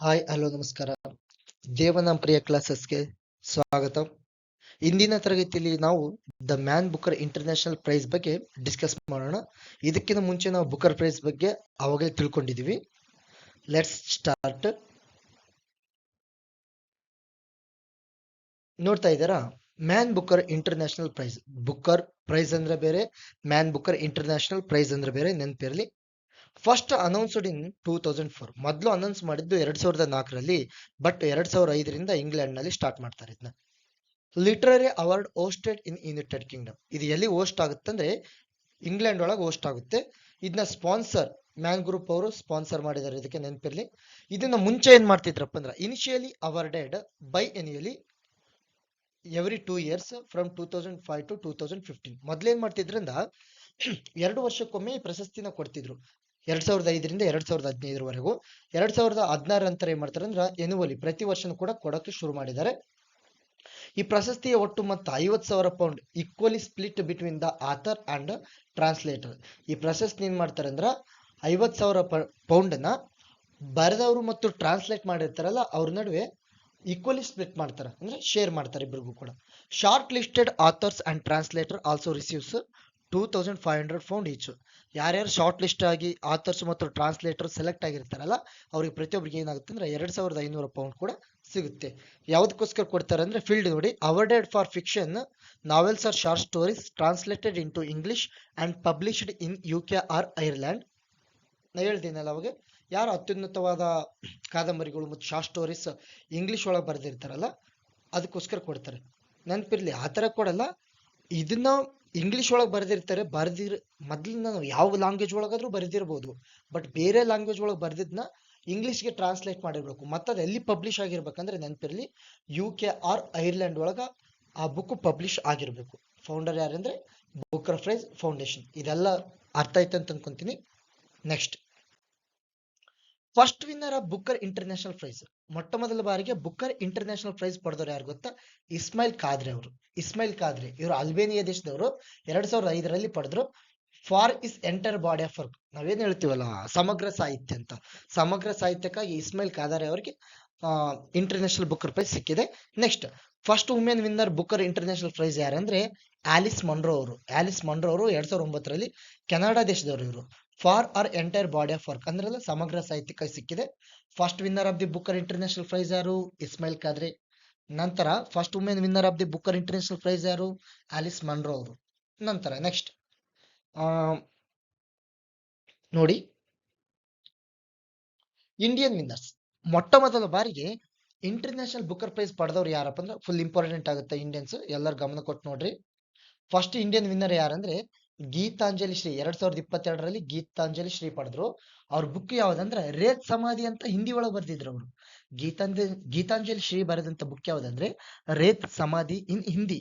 Hi, hello, ನಮಸ್ಕಾರ. ದೇವನ ಪ್ರಿಯ ಕ್ಲಾಸಸ್ಗೆ ಸ್ವಾಗತ. ಇಂದಿನ ತರಗತಿಯಲ್ಲಿ ನಾವು the Man Booker International Prize ಬಗ್ಗೆ ಡಿಸ್ಕಸ್ ಮಾಡೋಣ. ಇದಕ್ಕಿಂತ ಮುಂಚೆ ನಾವು ಬುಕರ್ ಪ್ರೈಸ್ ಬಗ್ಗೆ ಅವಾಗಲೇ ತಿಳ್ಕೊಂಡಿದೀವಿ. ಲೆಟ್ಸ್ ಸ್ಟಾರ್ಟ್ ನೋಡ್ತಾ ಇದ್ದಾರಾ? Man Booker International Prize. Booker Prize ಅಂದ್ರೆ ಬೇರೆ, ಮ್ಯಾನ್ ಬುಕರ್ ಇಂಟರ್ನ್ಯಾಷನಲ್ ಪ್ರೈಸ್ ಅಂದ್ರೆ ಬೇರೆ, ನೆನಪಿರಲಿ. First announced in two thousand four ಮೊದಲು ಅನೌನ್ಸ್ ಮಾಡಿದ್ದು ಎರಡ್ ಸಾವಿರದ ನಾಲ್ಕರಲ್ಲಿ ಬಟ್ ಎರಡ್ ಸಾವಿರದ ಐದರಿಂದ ಇಂಗ್ಲೆಂಡ್ನಲ್ಲಿ ಸ್ಟಾರ್ಟ್ ಮಾಡ್ತಾರೆ ಇದನ್ನ literary award hosted in United Kingdom ಇದು ಎಲ್ಲಿ ಓಸ್ಟ್ ಆಗುತ್ತೆ ಅಂದ್ರೆ ಇಂಗ್ಲೆಂಡ್ ಒಳಗೆ ಓಸ್ಟ್ ಆಗುತ್ತೆ. ಇದನ್ನ ಸ್ಪಾನ್ಸರ್ ಮ್ಯಾನ್ ಗ್ರೂಪ್ ಅವರು ಸ್ಪಾನ್ಸರ್ ಮಾಡಿದ್ದಾರೆ ಇದಕ್ಕೆ ನೆನಪಿರಲಿ. ಇದನ್ನ ಮುಂಚೆ ಏನ್ ಮಾಡ್ತಿದ್ರಪ್ಪ ಅಂದ್ರೆ initially awarded by annually every two years from two thousand five to two thousand fifteen ಮೊದ್ಲೇನ್ ಮಾಡ್ತಿದ್ರಿಂದ, ಎರಡು ವರ್ಷಕ್ಕೊಮ್ಮೆ ಈ ಪ್ರಶಸ್ತಿನ ಕೊಡ್ತಿದ್ರು. ಎರಡ್ ಸಾವಿರದ ಐದರಿಂದ ಎರಡ್ ಸಾವಿರದ ಹದಿನೈದರವರೆಗೂ. ಎರಡ್ ಸಾವಿರದ ಹದಿನಾರ ನಂತರ ಏನ್ ಮಾಡ್ತಾರೆ ಅಂದ್ರೆ ಎನ್ಯುವಲಿ ಪ್ರತಿ ವರ್ಷನೂ ಕೂಡ ಕೊಡಕ್ಕೆ ಶುರು ಮಾಡಿದ್ದಾರೆ. ಈ ಪ್ರಶಸ್ತಿಯ ಒಟ್ಟು ಮೊತ್ತ ಐವತ್ ಸಾವಿರ pound equally split between the author and translator ಈ ಪ್ರಶಸ್ತಿ ಏನ್ ಮಾಡ್ತಾರೆ ಅಂದ್ರೆ ಐವತ್ ಸಾವಿರ ಪೌಂಡ್ನ ಬರೆದವರು ಮತ್ತು ಟ್ರಾನ್ಸ್ಲೇಟ್ ಮಾಡಿರ್ತಾರಲ್ಲ, ಅವ್ರ ನಡುವೆ ಈಕ್ವಲಿ ಸ್ಪ್ಲಿಟ್ ಮಾಡ್ತಾರೆ. ಅಂದ್ರೆ ಶೇರ್ ಮಾಡ್ತಾರೆ ಇಬ್ಬರಿಗೂ ಕೂಡ. Short listed authors and translator also receives two thousand five hundred pound each ಯಾರ್ಯಾರು ಶಾರ್ಟ್ ಲಿಸ್ಟ್ ಆಗಿ ಆಥರ್ಸ್ ಮತ್ತು ಟ್ರಾನ್ಸ್ಲೇಟರ್ ಸೆಲೆಕ್ಟ್ ಆಗಿರ್ತಾರಲ್ಲ, ಅವ್ರಿಗೆ ಪ್ರತಿಯೊಬ್ಬರಿಗೆ ಏನಾಗುತ್ತೆ ಅಂದ್ರೆ ಎರಡ್ ಸಾವಿರದ ಐನೂರು ಪೌಂಡ್ ಕೂಡ ಸಿಗುತ್ತೆ. ಯಾವುದಕ್ಕೋಸ್ಕರ ಕೊಡ್ತಾರೆ ಅಂದ್ರೆ ಫೀಲ್ಡ್ ನೋಡಿ awarded for fiction novels or short stories translated into English and published in U K or Ireland ನಾ ಹೇಳ್ತೀನಲ್ಲ ಅವಾಗ, ಯಾರು ಅತ್ಯುನ್ನತವಾದ ಕಾದಂಬರಿಗಳು ಮತ್ತು ಶಾರ್ಟ್ ಸ್ಟೋರೀಸ್ ಇಂಗ್ಲಿಷ್ ಒಳಗೆ ಬರೆದಿರ್ತಾರಲ್ಲ, ಅದಕ್ಕೋಸ್ಕರ ಕೊಡ್ತಾರೆ. ನೆನಪಿರ್ಲಿ, ಆ ಥರ ಕೊಡಲ್ಲ. ಇದನ್ನ ಇಂಗ್ಲಿಷ್ ಒಳಗೆ ಬರೆದಿರ್ತಾರೆ, ಬರ್ದಿರ್, ಮೊದ್ಲಿನ ನಾವು ಯಾವ ಲ್ಯಾಂಗ್ವೇಜ್ ಒಳಗಾದ್ರೂ ಬರೆದಿರ್ಬೋದು ಬಟ್ ಬೇರೆ ಲ್ಯಾಂಗ್ವೇಜ್ ಒಳಗೆ ಬರ್ದಿದ್ನ ಇಂಗ್ಲಿಷ್ಗೆ ಟ್ರಾನ್ಸ್ಲೇಟ್ ಮಾಡಿರ್ಬೇಕು. ಮತ್ತೆ ಅದು ಎಲ್ಲಿ ಪಬ್ಲಿಷ್ ಆಗಿರ್ಬೇಕಂದ್ರೆ ನೆನಪಿರಲಿ ಯು ಕೆ ಆರ್ ಐರ್ಲೆಂಡ್ ಒಳಗ ಆ ಬುಕ್ ಪಬ್ಲಿಷ್ ಆಗಿರಬೇಕು. ಫೌಂಡರ್ ಯಾರಂದ್ರೆ ಬುಕ್ ರಫ್ರೈಸ್ ಫೌಂಡೇಶನ್ ಇದೆಲ್ಲ ಅರ್ಥ ಆಯ್ತು ಅಂತ ಅನ್ಕೊಂತೀನಿ. ನೆಕ್ಸ್ಟ್ ಫಸ್ಟ್ ವಿನ್ನರ್ ಆ ಬುಕ್ಕರ್ ಇಂಟರ್ನ್ಯಾಷನಲ್ ಪ್ರೈಸ್ ಮೊಟ್ಟ ಮೊದಲ ಬಾರಿಗೆ ಬುಕ್ಕರ್ ಇಂಟರ್ನ್ಯಾಷನಲ್ ಪ್ರೈಸ್ ಪಡೆದವರು ಯಾರು ಗೊತ್ತಾ? ಇಸ್ಮಾಯಿಲ್ ಖಾದ್ರೆ ಅವರು. ಇಸ್ಮಾಯಿಲ್ ಖಾದ್ರೆ, ಇವರು ಅಲ್ಬೇನಿಯಾ ದೇಶದವರು. ಎರಡ್ ಸಾವಿರದ ಐದರಲ್ಲಿ ಪಡೆದ್ರು. For is entire body of work ನಾವೇನ್ ಹೇಳ್ತೀವಲ್ಲ? ಸಮಗ್ರ ಸಾಹಿತ್ಯ ಅಂತ. ಸಮಗ್ರ ಸಾಹಿತ್ಯಕ್ಕಾಗಿ ಇಸ್ಮಾಯಿಲ್ ಖಾದರ್ ಅವರಿಗೆ ಇಂಟರ್ನ್ಯಾಷನಲ್ ಬುಕ್ಕರ್ ಪ್ರೈಸ್ ಸಿಕ್ಕಿದೆ. Next first women winner Booker International Prize ಯಾರಂದ್ರೆ ಆಲಿಸ್ ಮಂಡ್ರೋ ಅವರು. ಆಲಿಸ್ ಮಂಡ್ರೋ ಅವರು ಎರಡ್ ಸಾವಿರದ ಒಂಬತ್ತರಲ್ಲಿ ಕೆನಡಾ ದೇಶದವರು ಇವರು. For or entire body of work ಅಂದ್ರೆ ಸಮಗ್ರ ಸಾಹಿತ್ಯಕ್ಕೆ ಸಿಕ್ಕಿದೆ. First winner of the Booker International Prize ಯಾರು? ಇಸ್ಮೈಲ್ ಖಾದ್ರಿ ನಂತರ first women winner of the Booker International Prize ಯಾರು? ಆಲಿಸ್ ಮಂಡ್ರೋ ಅವರು. ನಂತರ ನೆಕ್ಸ್ಟ್ ನೋಡಿ. ಇಂಡಿಯನ್ ವಿನ್ನರ್ಸ್ ಮೊಟ್ಟ ಮೊದಲ ಬಾರಿಗೆ ಇಂಟರ್ನ್ಯಾಷನಲ್ ಬುಕ್ಕರ್ ಪ್ರೈಸ್ ಪಡೆದವ್ರು ಯಾರಪ್ಪ ಅಂದ್ರೆ ಫುಲ್ ಇಂಪಾರ್ಟೆಂಟ್ ಆಗುತ್ತೆ ಇಂಡಿಯನ್ಸ್ ಎಲ್ಲರೂ ಗಮನ ಕೊಟ್ಟು ನೋಡ್ರಿ. ಫಸ್ಟ್ ಇಂಡಿಯನ್ ವಿನ್ನರ್ ಯಾರಂದ್ರೆ ಗೀತಾಂಜಲಿ ಶ್ರೀ ಎರಡ್ ಸಾವಿರದ ಇಪ್ಪತ್ತೆರಡರಲ್ಲಿ ಗೀತಾಂಜಲಿ ಶ್ರೀ ಪಡೆದ್ರು. ಅವ್ರ ಬುಕ್ ಯಾವ್ದಂದ್ರೆ ರೇತ್ ಸಮಾಧಿ ಅಂತ ಹಿಂದಿ ಒಳಗೆ ಬರ್ದಿದ್ರು ಅವರು. ಗೀತಾಂಜಲಿ ಗೀತಾಂಜಲಿ ಶ್ರೀ ಬರೆದಂತ ಬುಕ್ ಯಾವ್ದಂದ್ರೆ ರೇತ್ ಸಮಾಧಿ ಇನ್ ಹಿಂದಿ.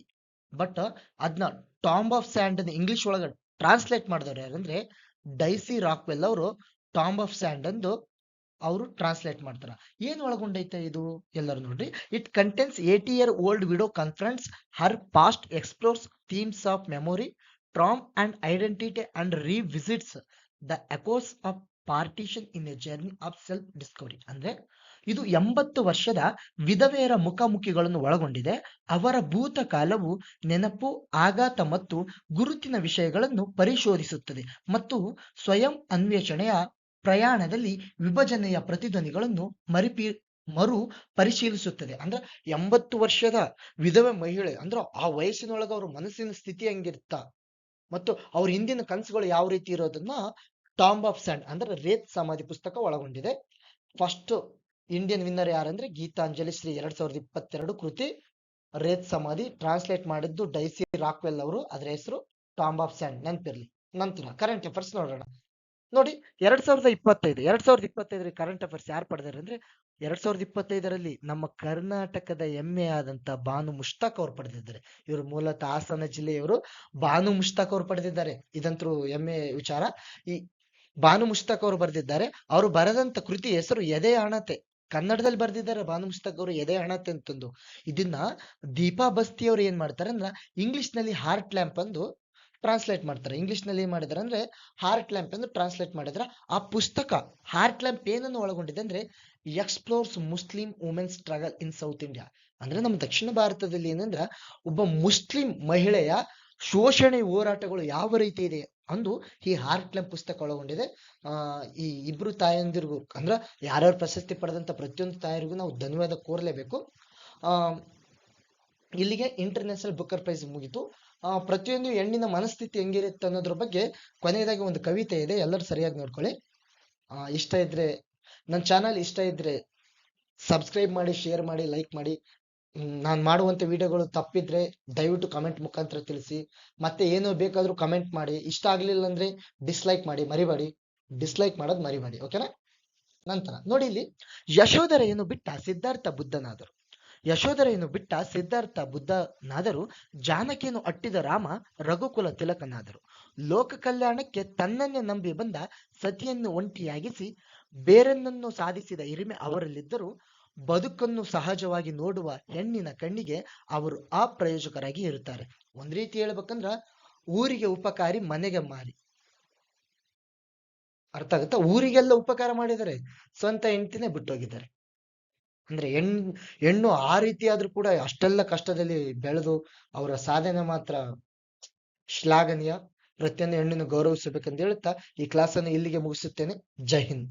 ಬಟ್ ಅದನ್ನ ಟಾಂಬ್ ಆಫ್ ಸ್ಯಾಂಡ್ ಇಂಗ್ಲಿಷ್ ಒಳಗೆ ಟ್ರಾನ್ಸ್ಲೇಟ್ ಮಾಡಿದವ್ರು ಯಾರಂದ್ರೆ ಡೈಸಿ ರಾಕ್ವೆಲ್ ಅವರು ಟಾಂಬ್ ಆಫ್ ಸ್ಯಾಂಡ್ ಅಂದು ಅವರು ಟ್ರಾನ್ಸ್ಲೇಟ್ ಮಾಡ್ತಾರ. ಏನ್ ಒಳಗೊಂಡೈತೆ ಇದು? ಎಲ್ಲರೂ ನೋಡ್ರಿ. It contains eight year old widow confronts her past explores themes of memory trauma and identity and revisits the echoes of partition in a journey of self discovery ಅಂದ್ರೆ ಇದು ಎಂಬತ್ತು ವರ್ಷದ ವಿಧವೆಯರ ಮುಖಾಮುಖಿಗಳನ್ನು ಒಳಗೊಂಡಿದೆ. ಅವರ ಭೂತಕಾಲವು ನೆನಪು, ಆಘಾತ ಮತ್ತು ಗುರುತಿನ ವಿಷಯಗಳನ್ನು ಪರಿಶೋಧಿಸುತ್ತದೆ ಮತ್ತು ಸ್ವಯಂ ಅನ್ವೇಷಣೆಯ ಪ್ರಯಾಣದಲ್ಲಿ ವಿಭಜನೆಯ ಪ್ರತಿಧ್ವನಿಗಳನ್ನು ಮರಿಪಿ, ಮರು ಪರಿಶೀಲಿಸುತ್ತದೆ. ಅಂದ್ರೆ ಎಂಬತ್ತು ವರ್ಷದ ವಿಧವೆ ಮಹಿಳೆ, ಅಂದ್ರೆ ಆ ವಯಸ್ಸಿನೊಳಗ ಅವ್ರ ಮನಸ್ಸಿನ ಸ್ಥಿತಿ ಹೆಂಗಿರ್ತ ಮತ್ತು ಅವ್ರ ಹಿಂದಿನ ಕನಸುಗಳು ಯಾವ ರೀತಿ ಇರೋದನ್ನ ಟಾಂಬ್ ಆಫ್ ಸ್ಯಾಂಡ್ ಅಂದ್ರೆ ರೇತ್ ಸಮಾಧಿ ಪುಸ್ತಕ ಒಳಗೊಂಡಿದೆ. ಫಸ್ಟ್ ಇಂಡಿಯನ್ ವಿನ್ನರ್ ಯಾರಂದ್ರೆ ಗೀತಾಂಜಲಿ ಶ್ರೀ ಎರಡ್ ಸಾವಿರದ ಇಪ್ಪತ್ತೆರಡು ಕೃತಿ ರೇತ್ ಸಮಾಧಿ ಟ್ರಾನ್ಸ್ಲೇಟ್ ಮಾಡಿದ್ದು ಡೈಸಿ ರಾಕ್ವೆಲ್ ಅವರು. ಅದರ ಹೆಸರು ಟಾಂಬ್ ಆಫ್ ಸ್ಯಾಂಡ್ ನೆನಪಿರ್ಲಿ. ನಂತರ ಕರೆಂಟ್ ಅಫೇರ್ಸ್ ನೋಡೋಣ. ನೋಡಿ ಎರಡ್ ಸಾವಿರದ ಇಪ್ಪತ್ತೈದು, ಎರಡ್ ಸಾವಿರದ ಇಪ್ಪತ್ತೈದರ ಕರೆಂಟ್ ಅಫೇರ್ಸ್ ಯಾರು ಪಡೆದಾರೆ ಅಂದ್ರೆ ಎರಡ್ ಸಾವಿರದ ಇಪ್ಪತ್ತೈದರಲ್ಲಿ ನಮ್ಮ ಕರ್ನಾಟಕದ ಹೆಮ್ಮೆ ಆದಂತ ಬಾನು ಮುಷ್ತಾಕ್ ಅವ್ರು ಪಡೆದಿದ್ದಾರೆ. ಇವರು ಮೂಲತಃ ಹಾಸನ ಜಿಲ್ಲೆಯವರು ಬಾನು ಮುಷ್ತಾಕ್ ಅವ್ರು ಪಡೆದಿದ್ದಾರೆ. ಇದಂತೂ ಹೆಮ್ಮೆ ವಿಚಾರ. ಈ ಬಾನು ಮುಷ್ತಾಕ್ ಅವರು ಬರೆದಿದ್ದಾರೆ. ಅವರು ಬರೆದಂತ ಕೃತಿ ಹೆಸರು ಎದೆ ಹಣತೆ. ಕನ್ನಡದಲ್ಲಿ ಬರೆದಿದ್ದಾರೆ ಬಾನು ಮುಷ್ತಾಕ್ ಅವರು ಎದೆ ಹಣತೆ ಅಂತಂದು. ಇದನ್ನ ದೀಪಾ ಬಸ್ತಿ ಅವ್ರು ಏನ್ ಮಾಡ್ತಾರೆ ಅಂದ್ರ ಇಂಗ್ಲಿಷ್ನಲ್ಲಿ ಹಾರ್ಟ್ ಲ್ಯಾಂಪ್ ಅಂದು ಟ್ರಾನ್ಸ್ಲೇಟ್ ಮಾಡ್ತಾರೆ. ಇಂಗ್ಲಿಷ್ನಲ್ಲಿ ಏನ್ ಅಂದರೆ ಅಂದ್ರೆ ಹಾರ್ಟ್ ಲ್ಯಾಂಪ್ ಎಂದು ಟ್ರಾನ್ಸ್ಲೇಟ್ ಮಾಡಿದ್ರೆ. ಆ ಪುಸ್ತಕ ಹಾರ್ಟ್ ಲ್ಯಾಂಪ್ ಏನನ್ನು ಒಳಗೊಂಡಿದೆ ಅಂದ್ರೆ explores Muslim women struggle in South India ಅಂದ್ರೆ ನಮ್ಮ ದಕ್ಷಿಣ ಭಾರತದಲ್ಲಿ ಏನಂದ್ರ, ಒಬ್ಬ ಮುಸ್ಲಿಂ ಮಹಿಳೆಯ ಶೋಷಣೆ ಹೋರಾಟಗಳು ಯಾವ ರೀತಿ ಇದೆ ಅಂದು ಈ ಹಾರ್ಟ್ ಲ್ಯಾಂಪ್ ಪುಸ್ತಕ ಒಳಗೊಂಡಿದೆ. ಈ ಇಬ್ರು ತಾಯಂದಿರಿಗೂ, ಅಂದ್ರ ಯಾರ್ಯಾರು ಪ್ರಶಸ್ತಿ ಪಡೆದಂತ ಪ್ರತಿಯೊಂದು ತಾಯಿಗೂ ನಾವು ಧನ್ಯವಾದ ಕೋರ್ಲೇಬೇಕು. ಆ ಇಲ್ಲಿಗೆ ಇಂಟರ್ನ್ಯಾಷನಲ್ ಬುಕ್ಕರ್ ಪ್ರೈಸ್ ಮುಗಿತು. ಪ್ರತಿಯೊಂದು ಹೆಣ್ಣಿನ ಮನಸ್ಥಿತಿ ಹೆಂಗಿರುತ್ತೆ ಅನ್ನೋದ್ರ ಬಗ್ಗೆ ಕೊನೆಯದಾಗಿ ಒಂದು ಕವಿತೆ ಇದೆ, ಎಲ್ಲರೂ ಸರಿಯಾಗಿ ನೋಡ್ಕೊಳ್ಳಿ. ಆ, ಇಷ್ಟ ಇದ್ರೆ ನನ್ನ ಚಾನಲ್ ಇಷ್ಟ ಇದ್ರೆ ಸಬ್ಸ್ಕ್ರೈಬ್ ಮಾಡಿ ಶೇರ್ ಮಾಡಿ ಲೈಕ್ ಮಾಡಿ. ನಾನು ಮಾಡುವಂತ ವಿಡಿಯೋಗಳು ತಪ್ಪಿದ್ರೆ ದಯವಿಟ್ಟು ಕಮೆಂಟ್ ಮುಖಾಂತರ ತಿಳಿಸಿ. ಮತ್ತೆ ಏನೋ ಬೇಕಾದ್ರೂ ಕಮೆಂಟ್ ಮಾಡಿ. ಇಷ್ಟ ಆಗಲಿಲ್ಲ ಅಂದ್ರೆ ಡಿಸ್ಲೈಕ್ ಮಾಡಿ, ಮರಿಬೇಡಿ. ಡಿಸ್ಲೈಕ್ ಮಾಡೋದು ಮರಿಬೇಡಿ ಓಕೆನಾ ನಂತರ ನೋಡಿ ಇಲ್ಲಿ, ಯಶೋಧರೆಯನ್ನು ಬಿಟ್ಟ ಸಿದ್ಧಾರ್ಥ ಬುದ್ಧನಾದರು. ಯಶೋಧರೆಯನ್ನು ಬಿಟ್ಟ ಸಿದ್ಧಾರ್ಥ ಬುದ್ಧನಾದರು ಜಾನಕಿಯನ್ನು ಅಟ್ಟಿದ ರಾಮ ರಘುಕುಲ ತಿಲಕನಾದರು. ಲೋಕ ಕಲ್ಯಾಣಕ್ಕೆ ತನ್ನನ್ನೇ ನಂಬಿ ಬಂದ ಸತಿಯನ್ನು ಒಂಟಿಯಾಗಿಸಿ ಬೇರನ್ನನ್ನು ಸಾಧಿಸಿದ ಹಿರಿಮೆ ಅವರಲ್ಲಿದ್ದರೂ ಬದುಕನ್ನು ಸಹಜವಾಗಿ ನೋಡುವ ಹೆಣ್ಣಿನ ಕಣ್ಣಿಗೆ ಅವರು ಅಪ್ರಯೋಜಕರಾಗಿ ಇರುತ್ತಾರೆ. ಒಂದ್ ರೀತಿ ಹೇಳ್ಬೇಕಂದ್ರ ಊರಿಗೆ ಉಪಕಾರಿ ಮನೆಗೆ ಮಾರಿ. ಅರ್ಥ ಆಗುತ್ತಾ? ಊರಿಗೆಲ್ಲ ಉಪಕಾರ ಮಾಡಿದರೆ ಸ್ವಂತ ಹೆಂಡತಿನೇ ಬಿಟ್ಟೋಗಿದ್ದಾರೆ. ಅಂದ್ರೆ ಹೆಣ್, ಹೆಣ್ಣು ಆ ರೀತಿ ಆದ್ರೂ ಕೂಡ ಅಷ್ಟೆಲ್ಲ ಕಷ್ಟದಲ್ಲಿ ಬೆಳೆದು ಅವರ ಸಾಧನೆ ಮಾತ್ರ ಶ್ಲಾಘನೀಯ. ಪ್ರತಿಯೊಂದು ಹೆಣ್ಣನ್ನು ಗೌರವಿಸಬೇಕಂತ ಹೇಳುತ್ತಾ ಈ ಕ್ಲಾಸ್ ಅನ್ನು ಇಲ್ಲಿಗೆ ಮುಗಿಸುತ್ತೇನೆ. ಜೈ ಹಿಂದ್.